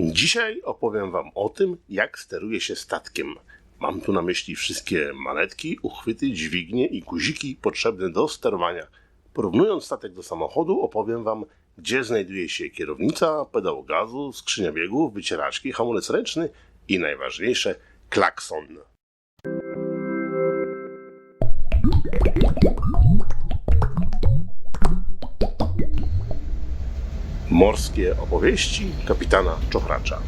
Dzisiaj opowiem Wam o tym, jak steruje się statkiem. Mam tu na myśli wszystkie manetki, uchwyty, dźwignie i guziki potrzebne do sterowania. Porównując statek do samochodu, opowiem Wam, gdzie znajduje się kierownica, pedał gazu, skrzynia biegów, wycieraczki, hamulec ręczny i najważniejsze klakson. Morskie opowieści kapitana Czochracza.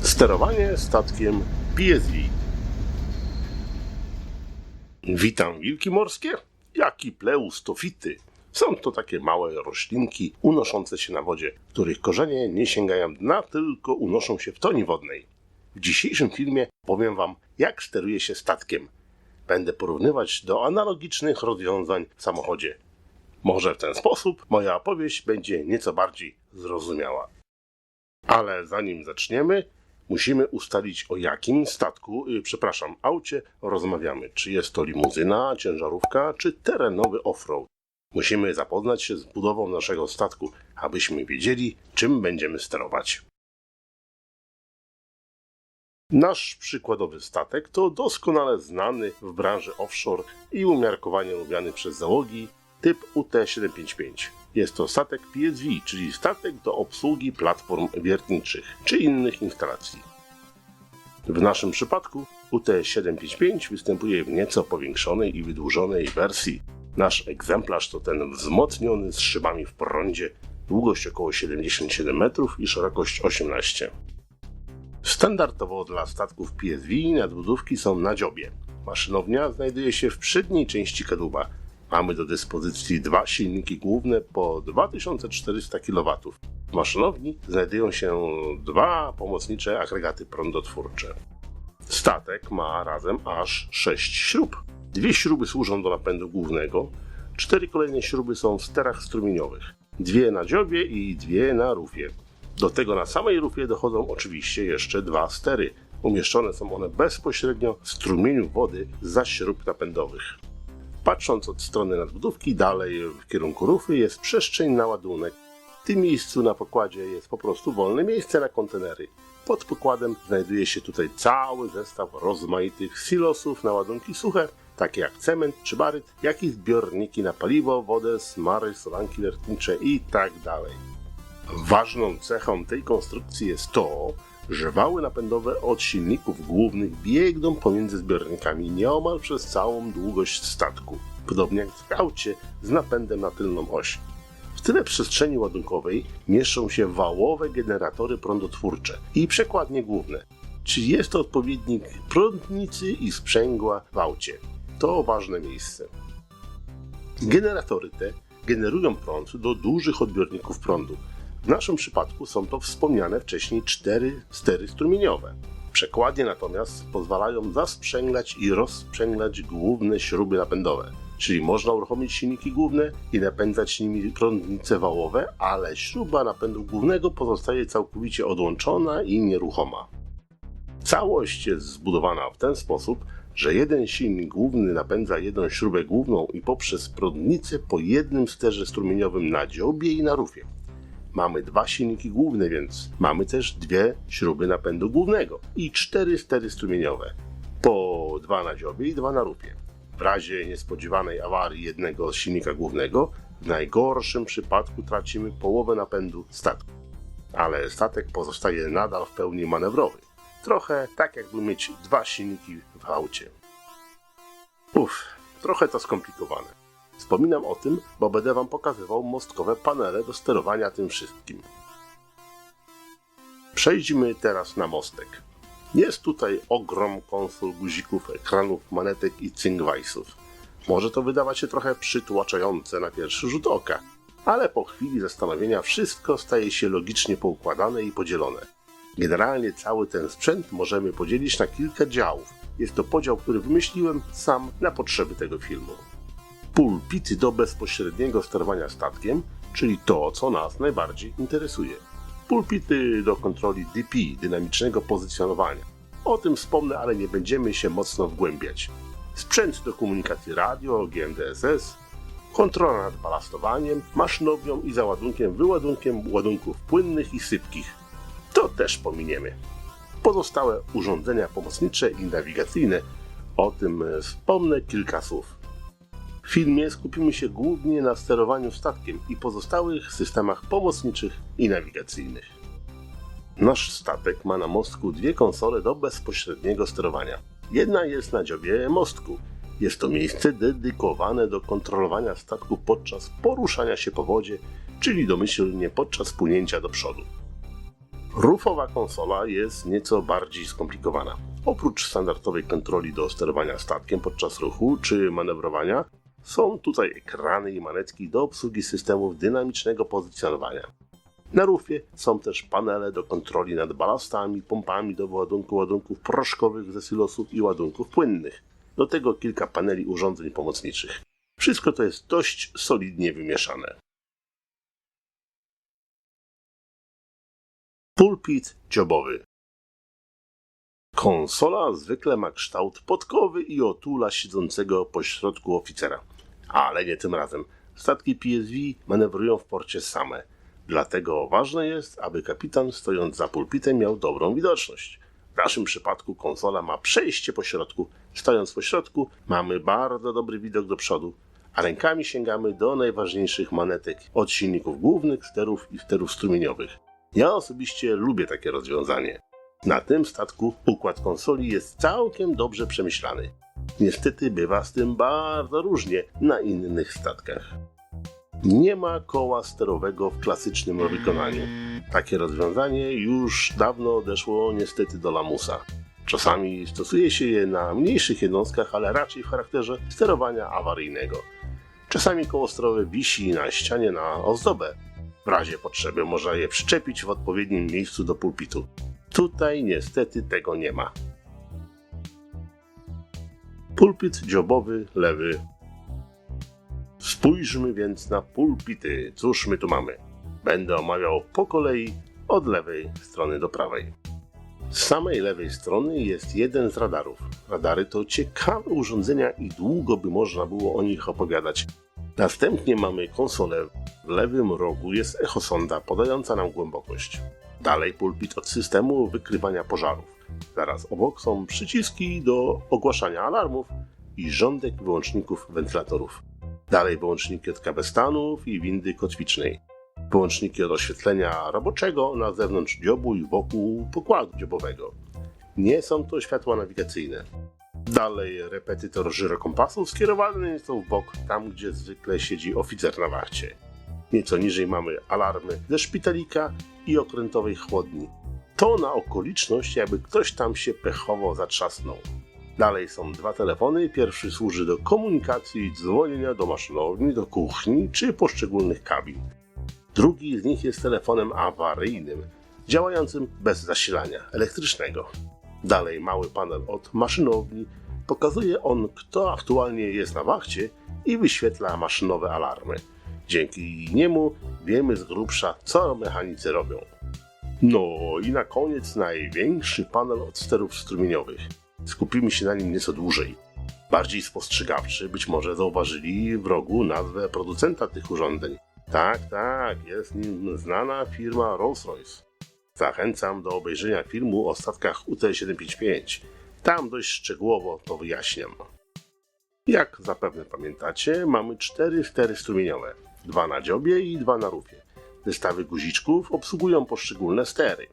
Sterowanie statkiem PSV. Witam wilki morskie, jak i pleustofity. Są to takie małe roślinki unoszące się na wodzie, których korzenie nie sięgają dna, tylko unoszą się w toni wodnej. W dzisiejszym filmie powiem Wam, jak steruje się statkiem. Będę porównywać do analogicznych rozwiązań w samochodzie. Może w ten sposób moja opowieść będzie nieco bardziej zrozumiała. Ale zanim zaczniemy, musimy ustalić o jakim statku, yy, przepraszam, aucie rozmawiamy. Czy jest to limuzyna, ciężarówka, czy terenowy offroad. Musimy zapoznać się z budową naszego statku, abyśmy wiedzieli, czym będziemy sterować. Nasz przykładowy statek to doskonale znany w branży offshore i umiarkowanie lubiany przez załogi typ UT-755. Jest to statek PSV, czyli statek do obsługi platform wiertniczych czy innych instalacji. W naszym przypadku UT-755 występuje w nieco powiększonej i wydłużonej wersji. Nasz egzemplarz to ten wzmocniony z szybami w prądzie, długość około 77 metrów i szerokość 18. Standardowo dla statków PSV nadbudówki są na dziobie. Maszynownia znajduje się w przedniej części kadłuba. Mamy do dyspozycji dwa silniki główne po 2400 kW. W maszynowni znajdują się dwa pomocnicze agregaty prądotwórcze. Statek ma razem aż 6 śrub. Dwie śruby służą do napędu głównego, cztery kolejne śruby są w sterach strumieniowych, dwie na dziobie i dwie na rufie. Do tego na samej rufie dochodzą oczywiście jeszcze dwa stery. Umieszczone są one bezpośrednio w strumieniu wody za śrub napędowych. Patrząc od strony nadbudówki dalej w kierunku rufy jest przestrzeń na ładunek. W tym miejscu na pokładzie jest po prostu wolne miejsce na kontenery. Pod pokładem znajduje się tutaj cały zestaw rozmaitych silosów na ładunki suche, takie jak cement czy baryt, jak i zbiorniki na paliwo, wodę, smary, solanki wiertnicze i tak dalej. Ważną cechą tej konstrukcji jest to, że wały napędowe od silników głównych biegną pomiędzy zbiornikami nieomal przez całą długość statku, podobnie jak w aucie z napędem na tylną oś. W tyle przestrzeni ładunkowej mieszczą się wałowe generatory prądotwórcze i przekładnie główne, czyli jest to odpowiednik prądnicy i sprzęgła w aucie. To ważne miejsce. Generatory te generują prąd do dużych odbiorników prądu, w naszym przypadku są to wspomniane wcześniej cztery stery strumieniowe. Przekładnie natomiast pozwalają zasprzęglać i rozsprzęglać główne śruby napędowe. Czyli można uruchomić silniki główne i napędzać nimi prądnice wałowe, ale śruba napędu głównego pozostaje całkowicie odłączona i nieruchoma. Całość jest zbudowana w ten sposób, że jeden silnik główny napędza jedną śrubę główną i poprzez prądnicę po jednym sterze strumieniowym na dziobie i na rufie. Mamy dwa silniki główne, więc mamy też dwie śruby napędu głównego i cztery stery strumieniowe. Po dwa na dziobie i dwa na rufie. W razie niespodziewanej awarii jednego z silnika głównego, w najgorszym przypadku tracimy połowę napędu statku. Ale statek pozostaje nadal w pełni manewrowy. Trochę tak jakby mieć dwa silniki w aucie. Uff, trochę to skomplikowane. Wspominam o tym, bo będę Wam pokazywał mostkowe panele do sterowania tym wszystkim. Przejdźmy teraz na mostek. Jest tutaj ogrom konsol, guzików, ekranów, manetek i cyngwajsów. Może to wydawać się trochę przytłaczające na pierwszy rzut oka, ale po chwili zastanowienia wszystko staje się logicznie poukładane i podzielone. Generalnie cały ten sprzęt możemy podzielić na kilka działów. Jest to podział, który wymyśliłem sam na potrzeby tego filmu pulpity do bezpośredniego sterowania statkiem, czyli to, co nas najbardziej interesuje. Pulpity do kontroli DP, dynamicznego pozycjonowania. O tym wspomnę, ale nie będziemy się mocno wgłębiać. Sprzęt do komunikacji radio, GMDSS, kontrola nad balastowaniem, maszynownią i załadunkiem, wyładunkiem ładunków płynnych i sypkich. To też pominiemy. Pozostałe urządzenia pomocnicze i nawigacyjne, o tym wspomnę kilka słów. W filmie skupimy się głównie na sterowaniu statkiem i pozostałych systemach pomocniczych i nawigacyjnych. Nasz statek ma na mostku dwie konsole do bezpośredniego sterowania. Jedna jest na dziobie mostku. Jest to miejsce dedykowane do kontrolowania statku podczas poruszania się po wodzie, czyli domyślnie podczas płynięcia do przodu. Rufowa konsola jest nieco bardziej skomplikowana. Oprócz standardowej kontroli do sterowania statkiem podczas ruchu czy manewrowania, są tutaj ekrany i manetki do obsługi systemów dynamicznego pozycjonowania. Na rufie są też panele do kontroli nad balastami, pompami do wyładunku ładunków proszkowych ze silosów i ładunków płynnych. Do tego kilka paneli urządzeń pomocniczych. Wszystko to jest dość solidnie wymieszane. Pulpit dziobowy. Konsola zwykle ma kształt podkowy i otula siedzącego pośrodku oficera. Ale nie tym razem. Statki PSV manewrują w porcie same. Dlatego ważne jest, aby kapitan stojąc za pulpitem miał dobrą widoczność. W naszym przypadku konsola ma przejście po środku. Stojąc po środku mamy bardzo dobry widok do przodu, a rękami sięgamy do najważniejszych manetek od silników głównych, sterów i sterów strumieniowych. Ja osobiście lubię takie rozwiązanie. Na tym statku układ konsoli jest całkiem dobrze przemyślany. Niestety bywa z tym bardzo różnie na innych statkach. Nie ma koła sterowego w klasycznym wykonaniu. Takie rozwiązanie już dawno odeszło niestety do lamusa. Czasami stosuje się je na mniejszych jednostkach, ale raczej w charakterze sterowania awaryjnego. Czasami koło sterowe wisi na ścianie na ozdobę. W razie potrzeby można je przyczepić w odpowiednim miejscu do pulpitu. Tutaj niestety tego nie ma. Pulpit dziobowy lewy. Spójrzmy więc na pulpity. Cóż my tu mamy? Będę omawiał po kolei od lewej strony do prawej. Z samej lewej strony jest jeden z radarów. Radary to ciekawe urządzenia i długo by można było o nich opowiadać. Następnie mamy konsolę. W lewym rogu jest echosonda podająca nam głębokość. Dalej pulpit od systemu wykrywania pożarów. Zaraz obok są przyciski do ogłaszania alarmów i rządek wyłączników wentylatorów. Dalej wyłączniki od kabestanów i windy kotwicznej. Wyłączniki od oświetlenia roboczego na zewnątrz dziobu i wokół pokładu dziobowego. Nie są to światła nawigacyjne. Dalej repetytor żyrokompasu skierowany jest w bok, tam gdzie zwykle siedzi oficer na wachcie. Nieco niżej mamy alarmy ze szpitalika i okrętowej chłodni. To na okoliczność, jakby ktoś tam się pechowo zatrzasnął. Dalej są dwa telefony. Pierwszy służy do komunikacji dzwonienia do maszynowni, do kuchni czy poszczególnych kabin. Drugi z nich jest telefonem awaryjnym, działającym bez zasilania elektrycznego. Dalej mały panel od maszynowni. Pokazuje on, kto aktualnie jest na wachcie i wyświetla maszynowe alarmy. Dzięki niemu wiemy z grubsza, co mechanicy robią. No i na koniec największy panel od sterów strumieniowych. Skupimy się na nim nieco dłużej. Bardziej spostrzegawczy być może zauważyli w rogu nazwę producenta tych urządzeń. Tak, tak, jest nim znana firma Rolls-Royce. Zachęcam do obejrzenia filmu o statkach UT-755. Tam dość szczegółowo to wyjaśniam. Jak zapewne pamiętacie, mamy cztery stery strumieniowe. Dwa na dziobie i dwa na rufie. Zestawy guziczków obsługują poszczególne stery.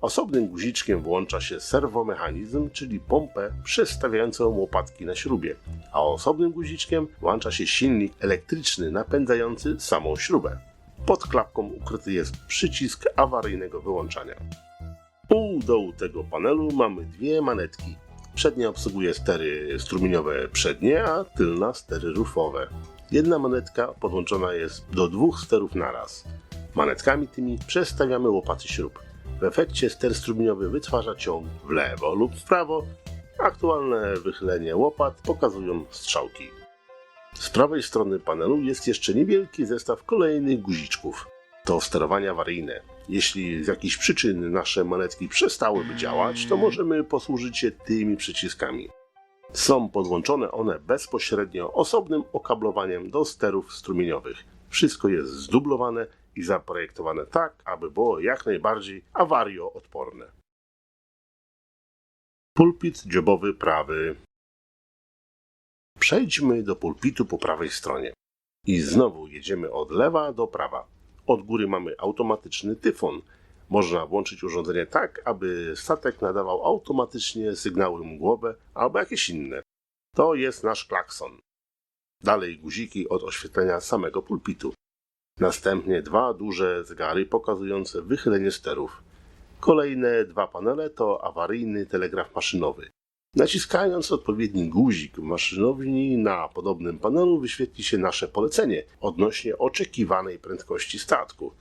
Osobnym guziczkiem włącza się serwomechanizm, czyli pompę przestawiającą łopatki na śrubie, a osobnym guziczkiem włącza się silnik elektryczny napędzający samą śrubę. Pod klapką ukryty jest przycisk awaryjnego wyłączania. U dołu tego panelu mamy dwie manetki. Przednia obsługuje stery strumieniowe przednie, a tylna stery rufowe. Jedna manetka podłączona jest do dwóch sterów naraz. Manetkami tymi przestawiamy łopaty śrub. W efekcie ster strumieniowy wytwarza ciąg w lewo lub w prawo. Aktualne wychylenie łopat pokazują strzałki. Z prawej strony panelu jest jeszcze niewielki zestaw kolejnych guziczków. To sterowanie awaryjne. Jeśli z jakichś przyczyn nasze manetki przestałyby działać, to możemy posłużyć się tymi przyciskami. Są podłączone one bezpośrednio osobnym okablowaniem do sterów strumieniowych. Wszystko jest zdublowane i zaprojektowane tak, aby było jak najbardziej awarioodporne. Pulpit dziobowy prawy. Przejdźmy do pulpitu po prawej stronie. I znowu jedziemy od lewa do prawa. Od góry mamy automatyczny tyfon. Można włączyć urządzenie tak, aby statek nadawał automatycznie sygnały mgłowe albo jakieś inne. To jest nasz klakson. Dalej guziki od oświetlenia samego pulpitu. Następnie dwa duże zegary pokazujące wychylenie sterów. Kolejne dwa panele to awaryjny telegraf maszynowy. Naciskając odpowiedni guzik w maszynowni na podobnym panelu wyświetli się nasze polecenie odnośnie oczekiwanej prędkości statku,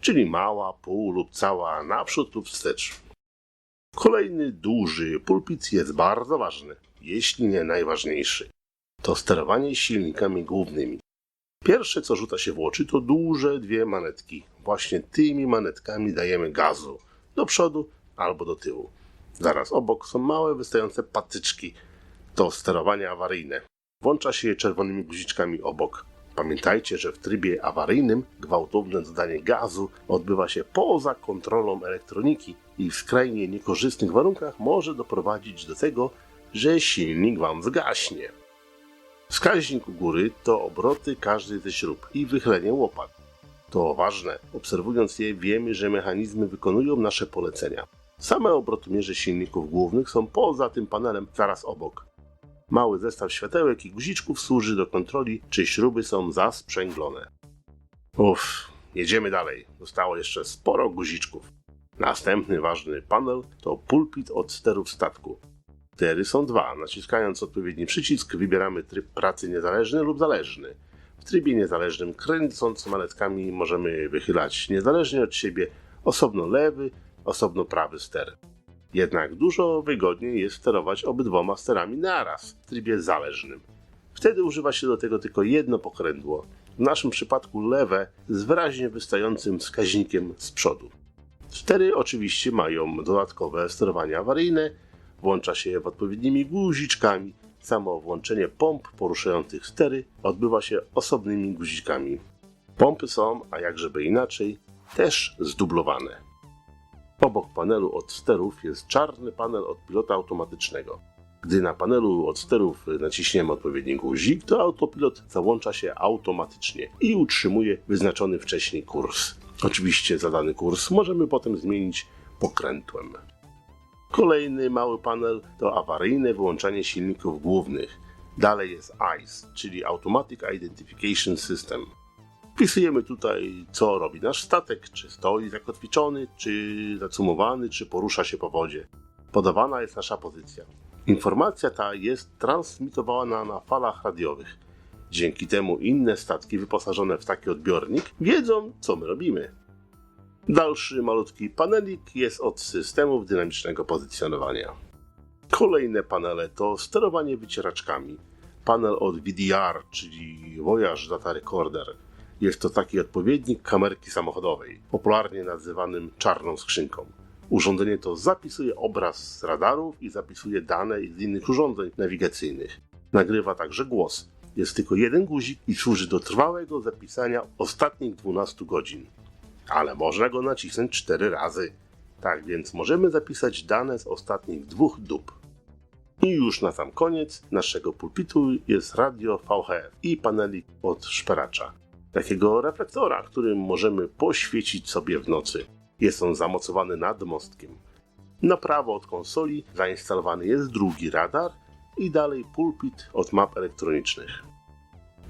czyli mała, pół lub cała naprzód lub wstecz. Kolejny duży pulpit jest bardzo ważny, jeśli nie najważniejszy. To sterowanie silnikami głównymi. Pierwsze, co rzuca się w oczy, to duże dwie manetki. Właśnie tymi manetkami dajemy gazu do przodu albo do tyłu. Zaraz obok są małe, wystające patyczki. To sterowanie awaryjne. Włącza się je czerwonymi guziczkami obok. Pamiętajcie, że w trybie awaryjnym gwałtowne dodanie gazu odbywa się poza kontrolą elektroniki i w skrajnie niekorzystnych warunkach może doprowadzić do tego, że silnik Wam zgaśnie. Wskaźnik u góry to obroty każdej ze śrub i wychylenie łopat. To ważne. Obserwując je wiemy, że mechanizmy wykonują nasze polecenia. Same obrotomierze silników głównych są poza tym panelem zaraz obok. Mały zestaw światełek i guziczków służy do kontroli, czy śruby są zasprzęglone. Uff, jedziemy dalej. Zostało jeszcze sporo guziczków. Następny ważny panel to pulpit od sterów statku. Stery są dwa. Naciskając odpowiedni przycisk wybieramy tryb pracy niezależny lub zależny. W trybie niezależnym kręcąc manetkami możemy wychylać niezależnie od siebie osobno lewy, osobno prawy ster. Jednak dużo wygodniej jest sterować obydwoma sterami naraz w trybie zależnym. Wtedy używa się do tego tylko jedno pokrętło, w naszym przypadku lewe z wyraźnie wystającym wskaźnikiem z przodu. Stery oczywiście mają dodatkowe sterowanie awaryjne, włącza się je w odpowiednimi guziczkami. Samo włączenie pomp poruszających stery odbywa się osobnymi guzikami. Pompy są, a jakżeby inaczej, też zdublowane. Obok panelu od sterów jest czarny panel od pilota automatycznego. Gdy na panelu od sterów naciśniemy odpowiedni guzik, to autopilot załącza się automatycznie i utrzymuje wyznaczony wcześniej kurs. Oczywiście zadany kurs możemy potem zmienić pokrętłem. Kolejny mały panel to awaryjne wyłączanie silników głównych. Dalej jest ICE, czyli Automatic Identification System. Wpisujemy tutaj, co robi nasz statek, czy stoi zakotwiczony, czy zacumowany, czy porusza się po wodzie. Podawana jest nasza pozycja. Informacja ta jest transmitowana na falach radiowych. Dzięki temu inne statki wyposażone w taki odbiornik wiedzą, co my robimy. Dalszy malutki panelik jest od systemów dynamicznego pozycjonowania. Kolejne panele to sterowanie wycieraczkami. Panel od VDR, czyli Voyage Data Recorder. Jest to taki odpowiednik kamerki samochodowej, popularnie nazywanym czarną skrzynką. Urządzenie to zapisuje obraz z radarów i zapisuje dane z innych urządzeń nawigacyjnych. Nagrywa także głos. Jest tylko jeden guzik i służy do trwałego zapisania ostatnich 12 godzin. Ale można go nacisnąć 4 razy. Tak więc możemy zapisać dane z ostatnich dwóch dób. I już na sam koniec naszego pulpitu jest radio VHF i panelik od szperacza. Takiego reflektora, którym możemy poświecić sobie w nocy. Jest on zamocowany nad mostkiem. Na prawo od konsoli zainstalowany jest drugi radar i dalej pulpit od map elektronicznych.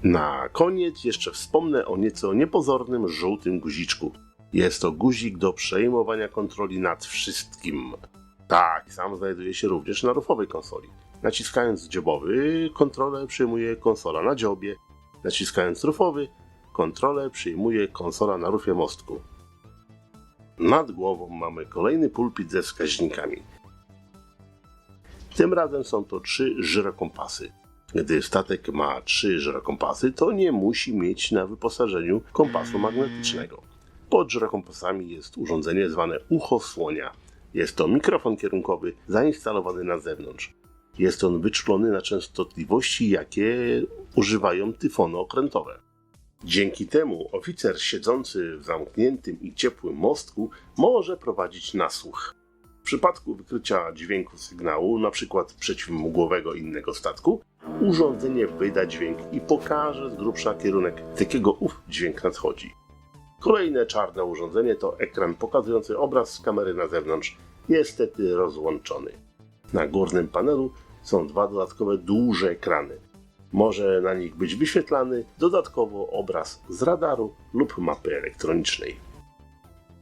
Na koniec jeszcze wspomnę o nieco niepozornym żółtym guziczku. Jest to guzik do przejmowania kontroli nad wszystkim. Tak, sam znajduje się również na rufowej konsoli. Naciskając dziobowy, kontrolę przyjmuje konsola na dziobie. Naciskając rufowy, kontrolę przyjmuje konsola na rufie mostku. Nad głową mamy kolejny pulpit ze wskaźnikami. Tym razem są to trzy żyrokompasy. Gdy statek ma trzy żyrokompasy, to nie musi mieć na wyposażeniu kompasu magnetycznego. Pod żyrokompasami jest urządzenie zwane ucho słonia. Jest to mikrofon kierunkowy zainstalowany na zewnątrz. Jest on wyczulony na częstotliwości, jakie używają tyfony okrętowe. Dzięki temu oficer siedzący w zamkniętym i ciepłym mostku może prowadzić nasłuch. W przypadku wykrycia dźwięku sygnału, np. przeciwmgłowego innego statku, urządzenie wyda dźwięk i pokaże z grubsza kierunek, z jakiego ów dźwięk nadchodzi. Kolejne czarne urządzenie to ekran pokazujący obraz z kamery na zewnątrz, niestety rozłączony. Na górnym panelu są dwa dodatkowe duże ekrany. Może na nich być wyświetlany dodatkowo obraz z radaru lub mapy elektronicznej.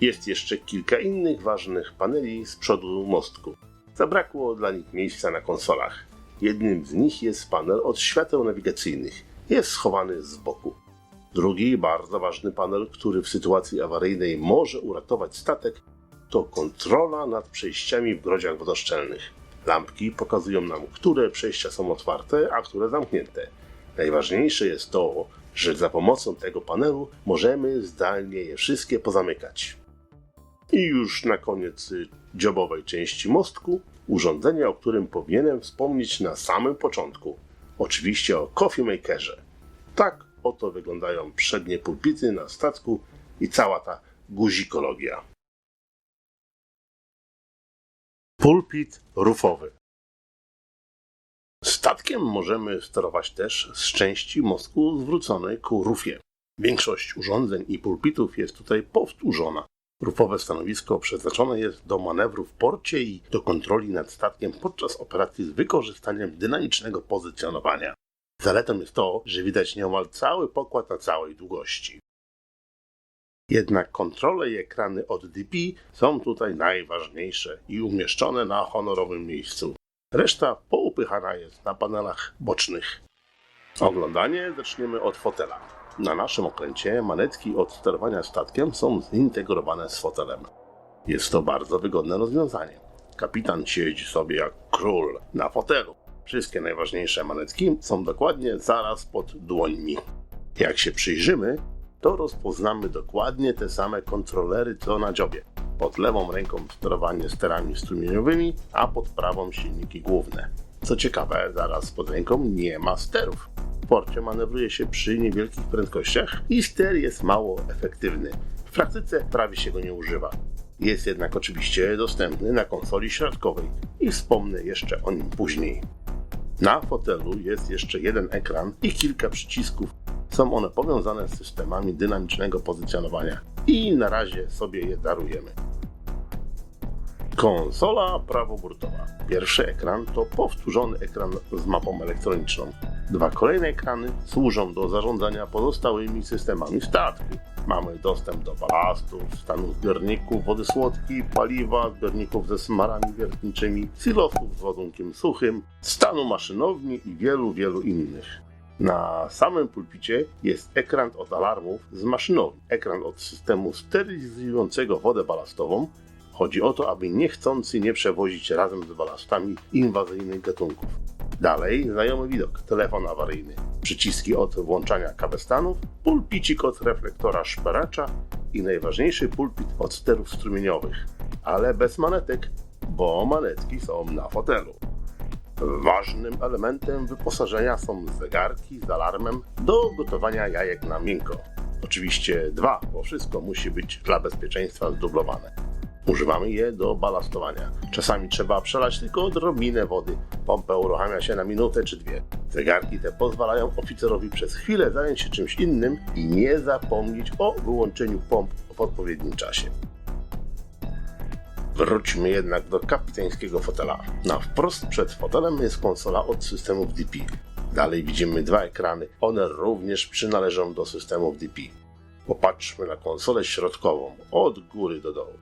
Jest jeszcze kilka innych ważnych paneli z przodu mostku. Zabrakło dla nich miejsca na konsolach. Jednym z nich jest panel od świateł nawigacyjnych. Jest schowany z boku. Drugi, bardzo ważny panel, który w sytuacji awaryjnej może uratować statek, to kontrola nad przejściami w grodziach wodoszczelnych. Lampki pokazują nam, które przejścia są otwarte, a które zamknięte. Najważniejsze jest to, że za pomocą tego panelu możemy zdalnie je wszystkie pozamykać. I już na koniec y, dziobowej części mostku urządzenie, o którym powinienem wspomnieć na samym początku. Oczywiście o Coffee Makerze. Tak oto wyglądają przednie pulpity na statku i cała ta guzikologia. Pulpit rufowy. Statkiem możemy sterować też z części mostku zwróconej ku rufie. Większość urządzeń i pulpitów jest tutaj powtórzona. Rufowe stanowisko przeznaczone jest do manewru w porcie i do kontroli nad statkiem podczas operacji z wykorzystaniem dynamicznego pozycjonowania. Zaletą jest to, że widać nieomal cały pokład na całej długości. Jednak kontrole i ekrany od DP są tutaj najważniejsze i umieszczone na honorowym miejscu. Reszta poupychana jest na panelach bocznych. Oglądanie zaczniemy od fotela. Na naszym okręcie manetki od sterowania statkiem są zintegrowane z fotelem. Jest to bardzo wygodne rozwiązanie. Kapitan siedzi sobie jak król na fotelu. Wszystkie najważniejsze manetki są dokładnie zaraz pod dłońmi. Jak się przyjrzymy, to rozpoznamy dokładnie te same kontrolery co na dziobie. Pod lewą ręką sterowanie sterami strumieniowymi, a pod prawą silniki główne. Co ciekawe, zaraz pod ręką nie ma sterów. W porcie manewruje się przy niewielkich prędkościach i ster jest mało efektywny. W praktyce prawie się go nie używa. Jest jednak oczywiście dostępny na konsoli środkowej i wspomnę jeszcze o nim później. Na fotelu jest jeszcze jeden ekran i kilka przycisków. Są one powiązane z systemami dynamicznego pozycjonowania i na razie sobie je darujemy. Konsola prawoburtowa. Pierwszy ekran to powtórzony ekran z mapą elektroniczną. Dwa kolejne ekrany służą do zarządzania pozostałymi systemami statku. Mamy dostęp do balastów, stanu zbiorników wody słodkiej, paliwa, zbiorników ze smarami wiertniczymi, silosów z ładunkiem suchym, stanu maszynowni i wielu, wielu innych. Na samym pulpicie jest ekran od alarmów z maszynowni, ekran od systemu sterylizującego wodę balastową. Chodzi o to, aby niechcący nie przewozić razem z balastami inwazyjnych gatunków. Dalej znajomy widok, telefon awaryjny, przyciski od włączania kabestanów, pulpicik od reflektora szperacza i najważniejszy pulpit od sterów strumieniowych, ale bez manetek, bo manetki są na fotelu. Ważnym elementem wyposażenia są zegarki z alarmem do gotowania jajek na miękko. Oczywiście dwa, bo wszystko musi być dla bezpieczeństwa zdublowane. Używamy je do balastowania. Czasami trzeba przelać tylko odrobinę wody. Pompę uruchamia się na minutę czy dwie. Zegarki te pozwalają oficerowi przez chwilę zająć się czymś innym i nie zapomnieć o wyłączeniu pomp w odpowiednim czasie. Wróćmy jednak do kapitańskiego fotela. Na wprost przed fotelem jest konsola od systemów DP. Dalej widzimy dwa ekrany. One również przynależą do systemów DP. Popatrzmy na konsolę środkową, od góry do dołu.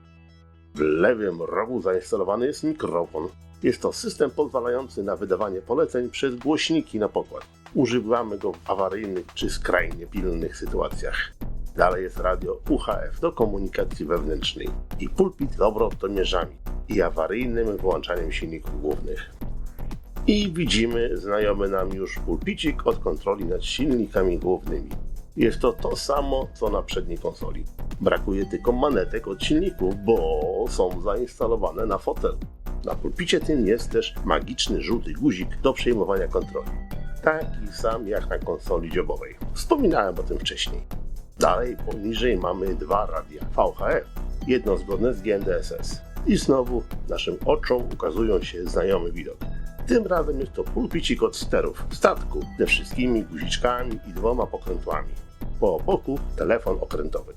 W lewym rogu zainstalowany jest mikrofon. Jest to system pozwalający na wydawanie poleceń przez głośniki na pokład. Używamy go w awaryjnych czy skrajnie pilnych sytuacjach. Dalej jest radio UHF do komunikacji wewnętrznej i pulpit z obrotomierzami i awaryjnym wyłączaniem silników głównych. I widzimy znajomy nam już pulpicik od kontroli nad silnikami głównymi. Jest to to samo, co na przedniej konsoli. Brakuje tylko manetek od silników, bo są zainstalowane na fotelu. Na pulpicie tym jest też magiczny żółty guzik do przejmowania kontroli. taki sam jak na konsoli dziobowej. Wspominałem o tym wcześniej. Dalej poniżej mamy dwa radia VHF, jedno zgodne z GMDSS. I znowu naszym oczom ukazują się znajomy widok. Tym razem jest to pulpicik od sterów statku ze wszystkimi guziczkami i dwoma pokrętłami. Po boku telefon okrętowy.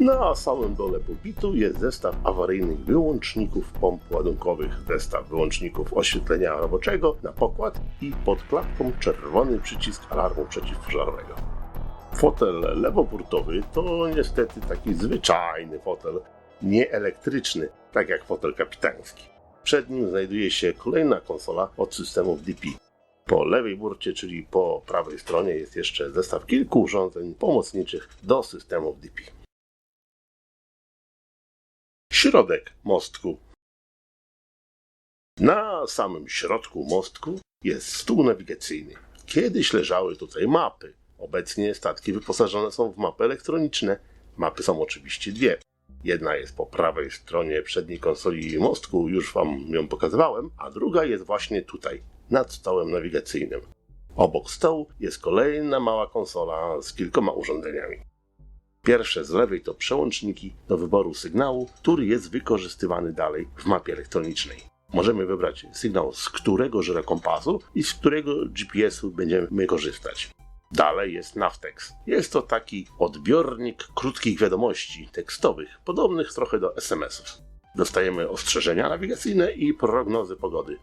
Na samym dole pulpitu jest zestaw awaryjnych wyłączników pomp ładunkowych, zestaw wyłączników oświetlenia roboczego na pokład i pod klapką czerwony przycisk alarmu przeciwpożarowego. Fotel lewoburtowy to niestety taki zwyczajny fotel, nie elektryczny, tak jak fotel kapitański. Przed nim znajduje się kolejna konsola od systemów DP. Po lewej burcie, czyli po prawej stronie, jest jeszcze zestaw kilku urządzeń pomocniczych do systemów DP. Środek mostku. Na samym środku mostku jest stół nawigacyjny. Kiedyś leżały tutaj mapy. Obecnie statki wyposażone są w mapy elektroniczne. Mapy są oczywiście dwie. Jedna jest po prawej stronie przedniej konsoli mostku, już Wam ją pokazywałem, a druga jest właśnie tutaj, nad stołem nawigacyjnym. Obok stołu jest kolejna mała konsola z kilkoma urządzeniami. Pierwsze z lewej to przełączniki do wyboru sygnału, który jest wykorzystywany dalej w mapie elektronicznej. Możemy wybrać sygnał, z którego źle kompasu i z którego GPS-u będziemy korzystać. Dalej jest Navtex. Jest to taki odbiornik krótkich wiadomości tekstowych, podobnych trochę do SMS-ów. Dostajemy ostrzeżenia nawigacyjne i prognozy pogody.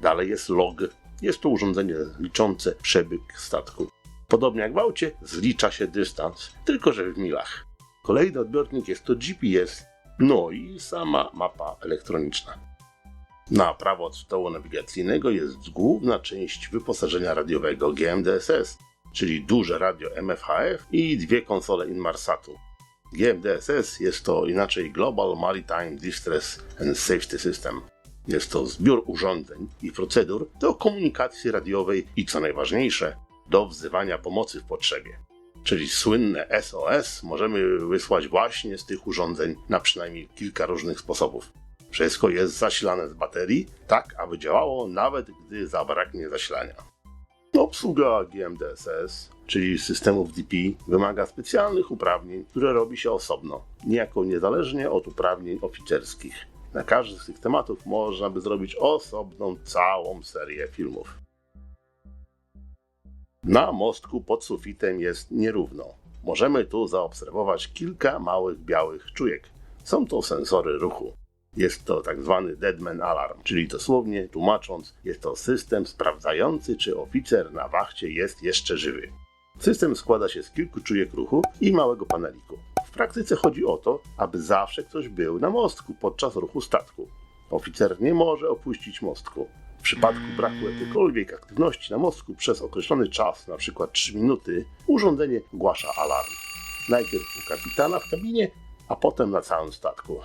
Dalej jest log. Jest to urządzenie liczące przebieg statku. Podobnie jak w aucie, zlicza się dystans, tylko że w milach. Kolejny odbiornik jest to GPS, no i sama mapa elektroniczna. Na prawo od stołu nawigacyjnego jest główna część wyposażenia radiowego GMDSS, czyli duże radio MFHF i dwie konsole Inmarsatu. GMDSS jest to inaczej Global Maritime Distress and Safety System. Jest to zbiór urządzeń i procedur do komunikacji radiowej i co najważniejsze, do wzywania pomocy w potrzebie. Czyli słynne SOS możemy wysłać właśnie z tych urządzeń na przynajmniej kilka różnych sposobów. Wszystko jest zasilane z baterii, tak aby działało nawet gdy zabraknie zasilania. Obsługa GMDSS, czyli systemów DP, wymaga specjalnych uprawnień, które robi się osobno, niejako niezależnie od uprawnień oficerskich. Na każdy z tych tematów można by zrobić osobną całą serię filmów. Na mostku pod sufitem jest nierówno. Możemy tu zaobserwować kilka małych białych czujek. Są to sensory ruchu. Jest to tak zwany Deadman Alarm, czyli dosłownie tłumacząc, jest to system sprawdzający, czy oficer na wachcie jest jeszcze żywy. System składa się z kilku czujek ruchu i małego paneliku. W praktyce chodzi o to, aby zawsze ktoś był na mostku podczas ruchu statku. Oficer nie może opuścić mostku. W przypadku braku jakiejkolwiek aktywności na mostku przez określony czas, np. 3 minuty, urządzenie ogłasza alarm. Najpierw u kapitana w kabinie, a potem na całym statku.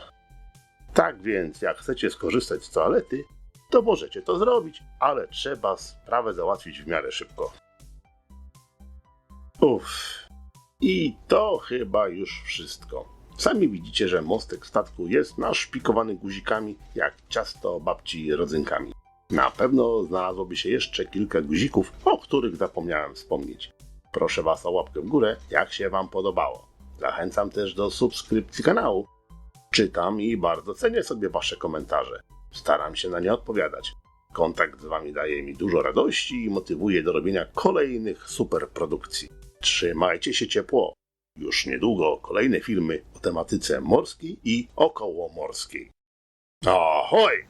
Tak więc, jak chcecie skorzystać z toalety, to możecie to zrobić, ale trzeba sprawę załatwić w miarę szybko. Uff. I to chyba już wszystko. Sami widzicie, że mostek statku jest naszpikowany guzikami jak ciasto babci rodzynkami. Na pewno znalazłoby się jeszcze kilka guzików, o których zapomniałem wspomnieć. Proszę Was o łapkę w górę, jak się Wam podobało. Zachęcam też do subskrypcji kanału. Czytam i bardzo cenię sobie Wasze komentarze. Staram się na nie odpowiadać. Kontakt z Wami daje mi dużo radości i motywuje do robienia kolejnych super produkcji. Trzymajcie się ciepło. Już niedługo kolejne filmy o tematyce morskiej i okołomorskiej. Ahoj!